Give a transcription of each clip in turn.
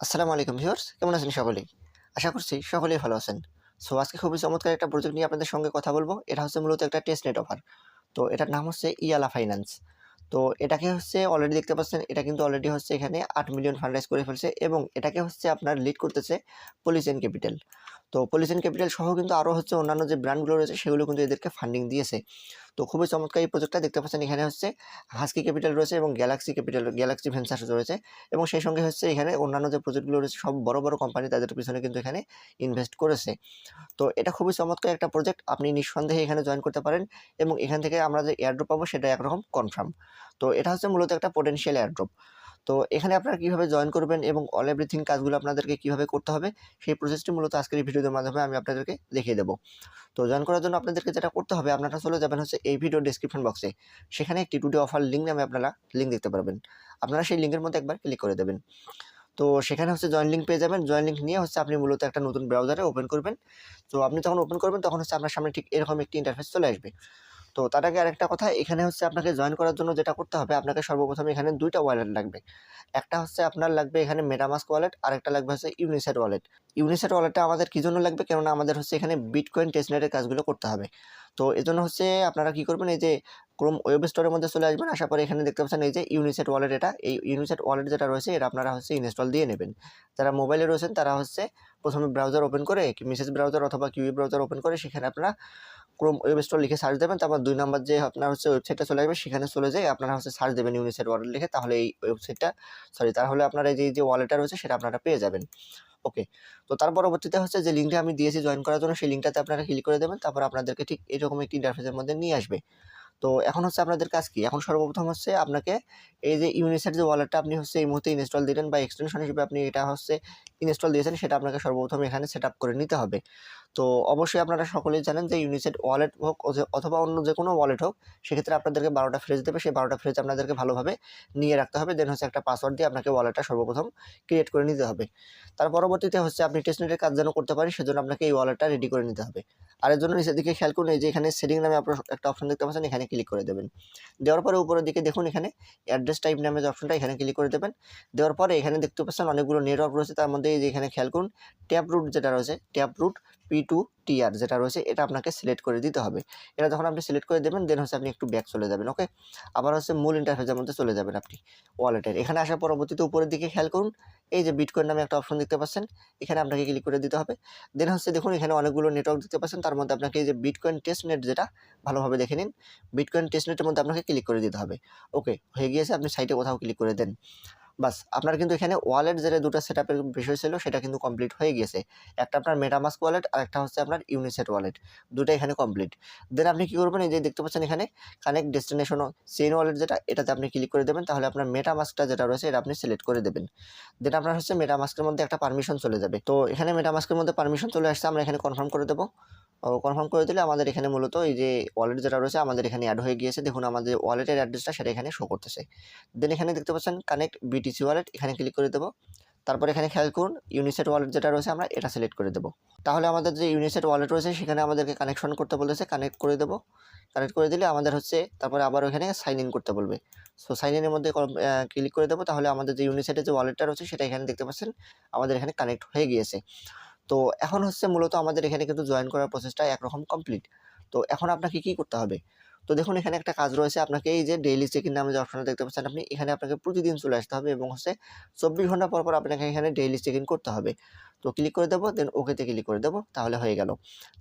আসসালামু আলাইকুম ভিউয়ার্স, কেমন আছেন সকলেই? আশা করছি সকলেই ভালো আছেন। সো আজকে খুবই চমৎকার একটা প্রজেক্ট নিয়ে আপনাদের সঙ্গে কথা বলব। এটা হচ্ছে মূলত একটা টেস্ট নেট অফার তো, এটার নাম হচ্ছে ইয়ালা ফাইন্যান্স তো, এটাকে হচ্ছে অলরেডি দেখতে পাচ্ছেন, এটা কিন্তু অলরেডি হচ্ছে এখানে আট মিলিয়ন ফান্ডাইজ করে ফেলছে এবং এটাকে হচ্ছে আপনার লিড করতেছে পলিসিয়ান ক্যাপিটাল তো পলিসিয়ান ক্যাপিটাল সহ কিন্তু আরও হচ্ছে অন্যান্য যে ব্র্যান্ডগুলো রয়েছে, সেগুলো কিন্তু এদেরকে ফান্ডিং দিয়েছে। তো খুবই চমৎকার এই প্রজেক্টটা দেখতে পাচ্ছেন, এখানে হচ্ছে হাস্কি ক্যাপিটাল রয়েছে এবং গ্যালাক্সি ক্যাপিটাল গ্যালাক্সি ভেঞ্চার্স রয়েছে এবং সেই সঙ্গে হচ্ছে এখানে অন্যান্য যে প্রজেক্টগুলো রয়েছে, সব বড় বড় কোম্পানি তাদের পিছনে কিন্তু এখানে ইনভেস্ট করেছে। তো এটা খুবই চমৎকার একটা প্রজেক্ট আপনি নিঃসন্দেহে এখানে জয়েন করতে পারেন এবং এখান থেকে আমরা যে এয়ারড্রপ পাবো সেটা একরকম কনফার্ম তো এটা হচ্ছে মূলত একটা পোটেনশিয়াল এয়ারড্রপ তো এখানে আপনারা কীভাবে জয়েন করবেন এবং অল এভরিথিং কাজগুলো আপনাদেরকে কীভাবে করতে হবে, সেই প্রসেসটি মূলত আজকের এই ভিডিওর মাধ্যমে আমি আপনাদেরকে দেখিয়ে দেবো। তো জয়েন করার জন্য আপনাদেরকে যেটা করতে হবে, আপনারা চলে যাবেন হচ্ছে এই ভিডিও ডিসক্রিপশন বক্সে সেখানে একটি টুডে অফার লিঙ্ক নামে আপনারা লিঙ্ক দেখতে পারবেন। আপনারা সেই লিঙ্কের মধ্যে একবার ক্লিক করে দেবেন। তো সেখানে হচ্ছে জয়েন লিঙ্ক পেয়ে যাবেন। জয়েন লিঙ্ক নিয়ে হচ্ছে আপনি মূলত একটা নতুন ব্রাউজারে ওপেন করবেন। তো আপনি যখন ওপেন করবেন, তখন হচ্ছে আপনার সামনে ঠিক এরকম একটি ইন্টারফেস চলে আসবে। তো তার আগে আরেকটা কথা, এখানে হচ্ছে আপনাকে জয়েন করার জন্য যেটা করতে হবে, আপনাকে সর্বপ্রথম এখানে দুইটা ওয়ালেট লাগবে। একটা হচ্ছে আপনার লাগবে এখানে মেটামাস্ক ওয়ালেট আর একটা লাগবে হচ্ছে ইউনিসেট ওয়ালেট ইউনিসেট ওয়ালেটটা আমাদের কী জন্য লাগবে? কেননা আমাদের হচ্ছে এখানে বিটকয়েন টেস্টনেটের কাজগুলো করতে হবে। তো এজন্য হচ্ছে আপনারা কী করবেন, এই যে ক্রোম ওয়েব স্টোরের মধ্যে চলে আসবেন, আসার পরে এখানে দেখতে পাচ্ছেন এই যে ইউনিসেট ওয়ালেট এটা। এই ইউনিসেট ওয়ালেট যেটা রয়েছে, এটা আপনারা হচ্ছে ইনস্টল দিয়ে নেবেন। যারা মোবাইলে রয়েছেন, তারা হচ্ছে প্রথমে ব্রাউজার ওপেন করে মেসেজ ব্রাউজার অথবা কিউই ব্রাউজার ওপেন করে, সেখানে আপনারা ক্রোম ওয়েব স্টোর লিখে সার্চ দেবেন। তারপর দুই নাম্বার যে আপনার হচ্ছে ওয়েবসাইটটা চলে আসবে, সেখানে চলে যায় আপনারা হচ্ছে সার্চ দেবেন ইউনিসেট ওয়ালেট লিখে, তাহলে এই ওয়েবসাইটটা সরি তাহলে আপনারা এই যে যে ওয়ালেটটা রয়েছে, সেটা আপনারা পেয়ে যাবেন। ওকে তো তার পরবর্তীতে হচ্ছে যে লিঙ্কটা আমি দিয়েছি জয়েন করার জন্য, সেই লিঙ্কটাতে আপনারা ক্লিক করে দেবেন, তারপর আপনাদেরকে ঠিক এরকম একটি ইন্টারফেসের মধ্যে নিয়ে আসবে। তো এখন হচ্ছে আপনাদের কাজ কি? এখন সর্বপ্রথম হচ্ছে আপনাকে এই যে ইউনিসেট যে ওয়ালেটটা আপনি হচ্ছে এই মুহূর্তে ইনস্টল দিলেন বা এক্সটেনশন হিসেবে আপনি এটা হচ্ছে ইনস্টল দিয়েছেন, সেটা আপনাকে সর্বপ্রথম এখানে সেট করে নিতে হবে। তো অবশ্যই আপনারা সকলেই জানেন যে ইউনিসেট ওয়ালেট হোক অথবা অন্য যে কোনো ওয়ালেট হোক, সেক্ষেত্রে আপনাদেরকে বারোটা ফ্রেজ দেবে। সেই বারোটা ফ্রেজ আপনাদেরকে ভালোভাবে নিয়ে রাখতে হবে। দেন হচ্ছে একটা পাসওয়ার্ড দিয়ে আপনাকে ওয়ালেটটা সর্বপ্রথম ক্রিয়েট করে নিতে হবে। তার পরবর্তীতে হচ্ছে আপনি টেস্টনেটের কাজ যেন করতে পারেন, সেজন্য আপনাকে এই ওয়ালেটটা রেডি করে নিতে হবে। আর এর জন্য নিচের দিকে খেয়াল করুন, এই যে এখানে সেটিং নামে আপনার একটা অপশন দেখতে পাচ্ছেন, এখানে ক্লিক করে দেবেন। দেওয়ার পরে উপরের দিকে দেখুন এখানে অ্যাড্রেস টাইপ নামে যে অপশনটা এখানে ক্লিক করে দেবেন। দেওয়ার পরে এখানে দেখতে পাচ্ছেন অনেকগুলো নেটওয়ার্ক রয়েছে। তার মধ্যে যে এখানে খেয়াল করুন ট্যাপ রুট যেটা রয়েছে tap root P two TR যেটা রয়েছে, এটা আপনাকে সিলেক্ট করে দিতে হবে। এটা যখন আপনি সিলেক্ট করে দেবেন দেন হচ্ছে আপনি একটু ব্যাক চলে যাবেন ওকে আবার হচ্ছে মূল ইন্টারফেসের মধ্যে চলে যাবেন আপনি ওয়ালেটের এখানে আসার পরবর্তীতে উপরের দিকে খেয়াল করুন, এই যে বিটকয়েন নামে একটা অপশন দেখতে পাচ্ছেন, এখানে আপনাকে ক্লিক করে দিতে হবে। দেন হচ্ছে দেখুন, এখানে অনেকগুলো নেটওয়ার্ক দেখতে পাচ্ছেন, তার মধ্যে আপনাকে এই যে বিটকয়েন টেস্ট নেট যেটা, ভালোভাবে দেখে নিন। বিটকয়েন টেস্ট নেটের মধ্যে আপনাকে ক্লিক করে দিতে হবে ওকে হয়ে গিয়েছে, আপনি সাইটে কোথাও ক্লিক করে দেন। বাস, আপনার কিন্তু এখানে ওয়ালেট যেটা দুটো সেট আপের বিষয় ছিল, সেটা কিন্তু কমপ্লিট হয়ে গিয়েছে। একটা আপনার মেটামাস্ক ওয়ালেট আর একটা হচ্ছে আপনার ইউনিসেট ওয়ালেট দুটো এখানে কমপ্লিট দেন আপনি কী করবেন, এই যে দেখতে পাচ্ছেন এখানে কানেক্ট ডেস্টিনেশন চেইন ওয়ালেট যেটা, এটাতে আপনি ক্লিক করে দেবেন, তাহলে আপনার মেটামাস্কটা যেটা রয়েছে, এটা আপনি সিলেক্ট করে দেবেন। দেন আপনার হচ্ছে মেটামাস্কের মধ্যে একটা পারমিশন চলে যাবে। তো এখানে মেটামাস্কের মধ্যে পারমিশন চলে আসছে, আমরা এখানে কনফার্ম করে দেবো। কনফার্ম করে দিলে আমাদের এখানে মূলত এই যে ওয়ালেট যেটা রয়েছে আমাদের এখানে অ্যাড হয়ে গিয়েছে। দেখুন, আমাদের ওয়ালেটের অ্যাড্রেসটা সেটা এখানে শো করতেছে। দেন এখানে দেখতে পাচ্ছেন কানেক্ট বিটিসি ওয়ালেট এখানে ক্লিক করে দেবো। তারপর এখানে খেয়াল করুন ইউনিসেট ওয়ালেট যেটা রয়েছে আমরা এটা সিলেক্ট করে দেবো। তাহলে আমাদের যে ইউনিসেট ওয়ালেট রয়েছে, সেখানে আমাদেরকে কানেকশন করতে বলেছে কানেক্ট করে দেবো। কানেক্ট করে দিলে আমাদের হচ্ছে, তারপরে আবার ওখানে সাইন ইন করতে বলবে। সো সাইন ইনের মধ্যে ক্লিক করে দেবো। তাহলে আমাদের যে ইউনিসেটের যে ওয়ালেটটা রয়েছে, সেটা এখানে দেখতে পাচ্ছেন, আমাদের এখানে কানেক্ট হয়ে গিয়েছে। তো এখন হচ্ছে মূলত আমাদের এখানে কিন্তু জয়েন করার প্রসেসটা একরকম কমপ্লিট তো এখন আপনাকে কি করতে হবে? তো দেখুন, এখানে একটা কাজ রয়েছে আপনাকে এই যে ডেইলি চেক ইন নামে যে অপশনটা দেখতে পাচ্ছেন আপনি, এখানে আপনাকে প্রতিদিন চলে আসতে হবে এবং হচ্ছে চব্বিশ ঘণ্টা পর পর আপনাকে এখানে ডেইলি চেক ইন করতে হবে। তো ক্লিক করে দেবো দেন ওকেতে ক্লিক করে দেবো, তাহলে হয়ে গেল।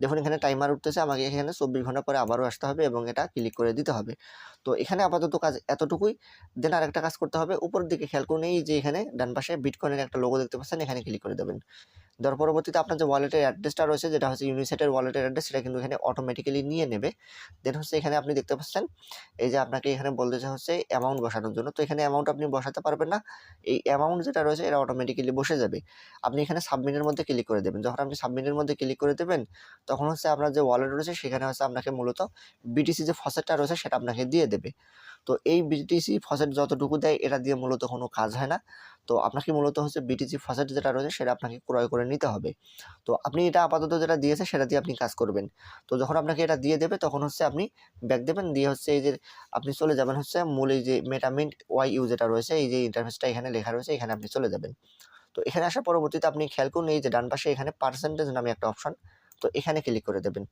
দেখুন, এখানে টাইমার উঠতেছে, আমাকে এখানে চব্বিশ ঘণ্টা পরে আবারও আসতে হবে এবং এটা ক্লিক করে দিতে হবে। তো এখানে আপাতত কাজ এতটুকুই। দেন আরেকটা কাজ করতে হবে, উপরের দিকে খেয়াল করুন, এই যে এখানে ডান পাশে বিটকয়েনের একটা লোগো দেখতে পাচ্ছেন, এখানে ক্লিক করে দেবেন। দেওয়ার পরবর্তীতে আপনার যে ওয়ালেটের অ্যাড্রেসটা রয়েছে, যেটা হচ্ছে ইউনিসেটের ওয়ালেটের অ্যাড্রেস সেটা কিন্তু এখানে অটোমেটিক্যালি নিয়ে নেবে। দেন হচ্ছে এখানে আপনি দেখতে পাচ্ছেন, এই যে আপনাকে এখানে বলতেছে হচ্ছে অ্যামাউন্ট বসানোর জন্য। তো এখানে অ্যামাউন্ট আপনি বসাতে পারবেন না, এই অ্যামাউন্ট যেটা রয়েছে, এটা অটোমেটিক্যালি বসে যাবে। আপনি এখানে সাবমিটের মধ্যে ক্লিক করে দেবেন। যখন আপনি সাবমিটের মধ্যে ক্লিক করে দেবেন, তখন হচ্ছে আপনার যে ওয়ালেট রয়েছে, সেখানে হচ্ছে আপনাকে মূলত বিটিসি যে ফসেটটা রয়েছে, সেটা আপনাকে দিয়ে দেবে। তো এই বিটিসি ফসেট যতটুকু দেয়, এটা দিয়ে মূলত কোনো কাজ হয় না। তো আপনাকে মূলত হচ্ছে বিটিসি ফসেট যেটা রয়েছে, সেটা আপনাকে ক্রয় করে নিতে হবে। তো আপনি এটা আপাতত যেটা দিয়েছে, সেটা দিয়ে আপনি কাজ করবেন। তো যখন আপনাকে এটা দিয়ে দেবে, তখন হচ্ছে আপনি ব্যাক দেবেন, দিয়ে হচ্ছে এই যে আপনি চলে যাবেন হচ্ছে মূল এই যে মেটামিন্ট ওয়াই ইউ যেটা রয়েছে, এই যে ইন্টারফেসটা এখানে লেখা রয়েছে, এখানে আপনি চলে যাবেন। তো এখানে আসার পরবর্তীতে আপনি খেয়াল করুন, এই যে ডান পাশে এখানে পার্সেন্টেজ নামে একটা অপশন তো এখানে ক্লিক করে দেবেন।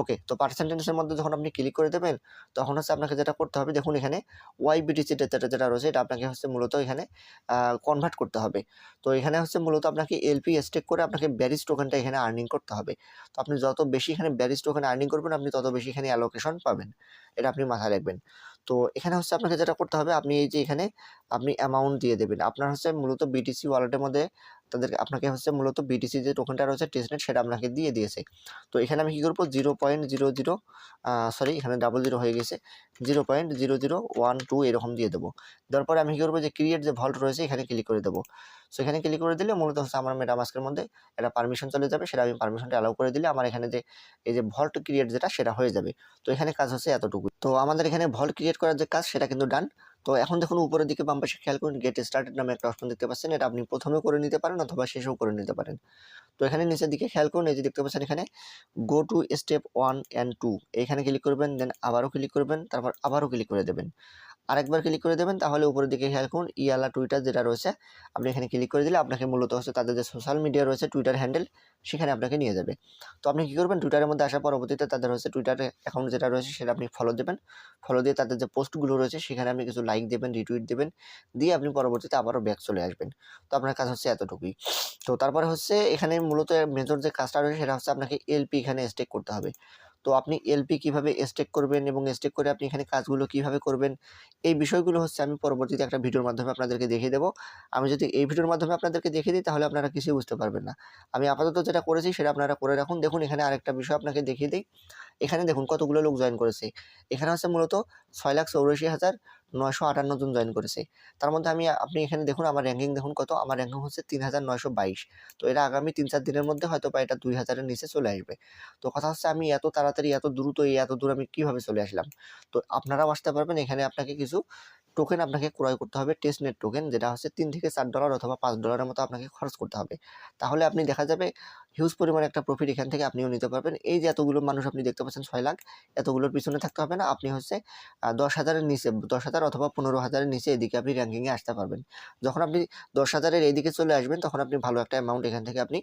ওকে তো পার্সেন্টেন্সের মধ্যে যখন আপনি ক্লিক করে দেবেন, তখন হচ্ছে আপনাকে যেটা করতে হবে, দেখুন এখানে ওয়াই বিটিসি ডেটা যেটা রয়েছে, এটা আপনাকে হচ্ছে মূলত এখানে কনভার্ট করতে হবে। তো এখানে হচ্ছে মূলত আপনাকে এলপি স্টেক করে আপনাকে ব্যারিজ টোকেনটা এখানে আর্নিং করতে হবে। তো আপনি যত বেশি এখানে ব্যারিজ টোকেন আর্নিং করবেন, আপনি তত বেশি এখানে অ্যালোকেশন পাবেন। এটা আপনি মাথায় রাখবেন। তো এখানে হচ্ছে আপনাকে যেটা করতে হবে, আপনি এই যে এখানে আপনি অ্যামাউন্ট দিয়ে দেবেন। আপনার হচ্ছে মূলত বিটিসি ওয়ালেটের মধ্যে তাদের আপনাকে হচ্ছে মূলত বিটিসি যে টোকেনটা রয়েছে টেস্টনেট সেটা আপনাকে দিয়ে দিয়েছে। তো এখানে আমি কী করব? Zero point zero zero sorry এখানে ডাবল জিরো হয়ে গেছে। Zero point zero zero one two এরকম দিয়ে দেবো। দেওয়ার পরে আমি কী করব? যে ক্রিয়েট যে ভল্ট রয়েছে এখানে ক্লিক করে দেবো। সো এখানে ক্লিক করে দিলে মূলত হচ্ছে আমার মেটামাস্কের মধ্যে একটা পারমিশন চলে যাবে। সেটা আমি পারমিশনটা অ্যালাউ করে দিলে আমার এখানে যে, এই যে ভল্ট ক্রিয়েট যেটা, সেটা হয়ে যাবে। তো এখানে কাজ হচ্ছে এতটুকু তো আমাদের এখানে ভল্ট ক্রিয়েট করার যে কাজ, সেটা কিন্তু ডান তো এখন দেখুন উপরের দিকে বাম পাশে খেয়াল করুন গেট স্টার্টেড নামে একটা অপশন দেখতে পাচ্ছেন। এটা আপনি প্রথমে করে নিতে পারেন অথবা শেষেও করে নিতে পারেন। তো এখানে নিচের দিকে খেয়াল করুন, এই যে দেখতে পাচ্ছেন এখানে go to step one and two এইখানে ক্লিক করবেন দেন আবারও ক্লিক করবেন, তারপর আবারও ক্লিক করে দেবেন। আরেকবার ক্লিক করে দেবেন, তাহলে উপরের দিকে খেয়াল করুন ইয়ালা টুইটার যেটা রয়েছে, আপনি এখানে ক্লিক করে দিলে আপনাকে মূলত হচ্ছে তাদের যে সোশ্যাল মিডিয়া রয়েছে টুইটার হ্যান্ডেল সেখানে আপনাকে নিয়ে যাবে। তো আপনি কী করবেন টুইটারের মধ্যে আসার পরবর্তীতে তাদের হচ্ছে টুইটার অ্যাকাউন্ট যেটা রয়েছে, সেটা আপনি ফলো দেবেন। ফলো দিয়ে তাদের যে পোস্টগুলো রয়েছে, সেখানে আপনি কিছু লাইক দেবেন রিটুইট দেবেন, দিয়ে আপনি পরবর্তীতে আবারও ব্যাক চলে আসবেন। তো আপনার কাজ হচ্ছে এতটুকুই। তো তারপরে হচ্ছে এখানে মূলত মেজর যে কাজটা রয়েছে, সেটা হচ্ছে আপনাকে এলপি এখানে স্টেক করতে হবে। তো আপনি এলপি কীভাবে স্টেক করবেন এবং স্টেক করে আপনি এখানে কাজগুলো কীভাবে করবেন, এই বিষয়গুলো হচ্ছে আমি পরবর্তীতে একটা ভিডিওর মাধ্যমে আপনাদেরকে দেখিয়ে দেবো। আমি যদি এই ভিডিওর মাধ্যমে আপনাদেরকে দেখিয়ে দিই, তাহলে আপনারা কিছুই বুঝতে পারবেন না। আমি আপাতত যেটা করেছি, সেটা আপনারা করে রাখুন। দেখুন, এখানে আরেকটা বিষয় আপনাকে দেখিয়ে দিই। এখানে দেখুন কতগুলো লোক জয়েন করেছে। এখানে হচ্ছে মূলত ছয় লাখ চৌরাশি হাজার নয়শো আটান্ন জন জয়েন করেছে। তার মধ্যে আমি, আপনি এখানে দেখুন, আমার র্যাঙ্কিং দেখুন কত, আমার র্যাঙ্কিং হচ্ছে তিন হাজার নয়শো বাইশ। তো এটা আগামী তিন চার দিনের মধ্যে হয়তো বা এটা দুই হাজারের নিচে চলে আসবে। তো কথা হচ্ছে আমি এত তাড়াতাড়ি, এত দ্রুত এত দূর আমি কীভাবে চলে আসলাম? তো আপনারাও আসতে পারবেন, এখানে আপনাকে কিছু টোকেন আপনাকে ক্রয় করতে হবে টেস্ট নেট টোকেন যেটা হচ্ছে তিন থেকে চার ডলার অথবা পাঁচ ডলারের মতো আপনাকে খরচ করতে হবে। তাহলে আপনি দেখা যাবে হিউজ পরিমাণে একটা প্রফিট এখান থেকে আপনিও নিতে পারবেন। এই যে এতগুলো মানুষ আপনি দেখতে পাচ্ছেন ছয় লাখ, এতগুলোর পিছনে থাকতে হবে না। আপনি হচ্ছে দশ হাজারের নিচে, দশ হাজার অথবা পনেরো হাজারের নিচে এদিকে আপনি র্যাঙ্কিংয়ে আসতে পারবেন। যখন আপনি দশ হাজারের এইদিকে চলে আসবেন, তখন আপনি ভালো একটা অ্যামাউন্ট এখান থেকে আপনি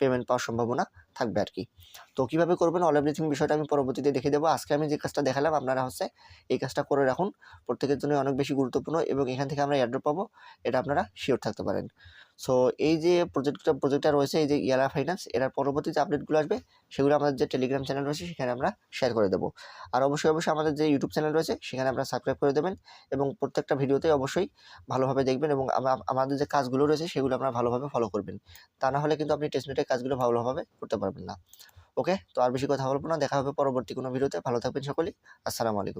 পেমেন্ট পাওয়ার সম্ভাবনা থাকবে আর কি তো কীভাবে করবেন? অল এভরিথিং বিষয়টা আমি পরবর্তীতে দেখে দেবো। আজকে আমি যে কাজটা দেখালাম, আপনারা হচ্ছে এই কাজটা করে রাখুন। প্রত্যেকের জন্য অনেক বেশি গুরুত্বপূর্ণ এবং এখান থেকে আমরা অ্যাড্রপ পাবো। এটা আপনারা শিওর থাকতে পারেন। সো এই যে প্রজেক্টটা প্রজেক্টটা রয়েছে, এই যে ইয়ালা ফাইন্যান্স এটার পরবর্তী যে আপডেটগুলো আসবে, সেগুলো আমাদের যে টেলিগ্রাম চ্যানেল রয়েছে, সেখানে আমরা শেয়ার করে দেবো। আর অবশ্যই অবশ্যই আমাদের যে ইউটিউব চ্যানেল রয়েছে, সেখানে আপনারা সাবস্ক্রাইব করে দেবেন এবং প্রত্যেকটা ভিডিওতে অবশ্যই ভালোভাবে দেখবেন এবং আমাদের যে কাজগুলো রয়েছে, সেগুলো আপনারা ভালোভাবে ফলো করবেন। তা না হলে কিন্তু আপনি টেস্টনেটের কাজগুলো ভালোভাবে করতে পারবেন না। ওকে তো আর বেশি কথা বলব না, দেখা হবে পরবর্তী কোনো ভিডিওতে। ভালো থাকবেন সকলেই। আসসালামু আলাইকুম।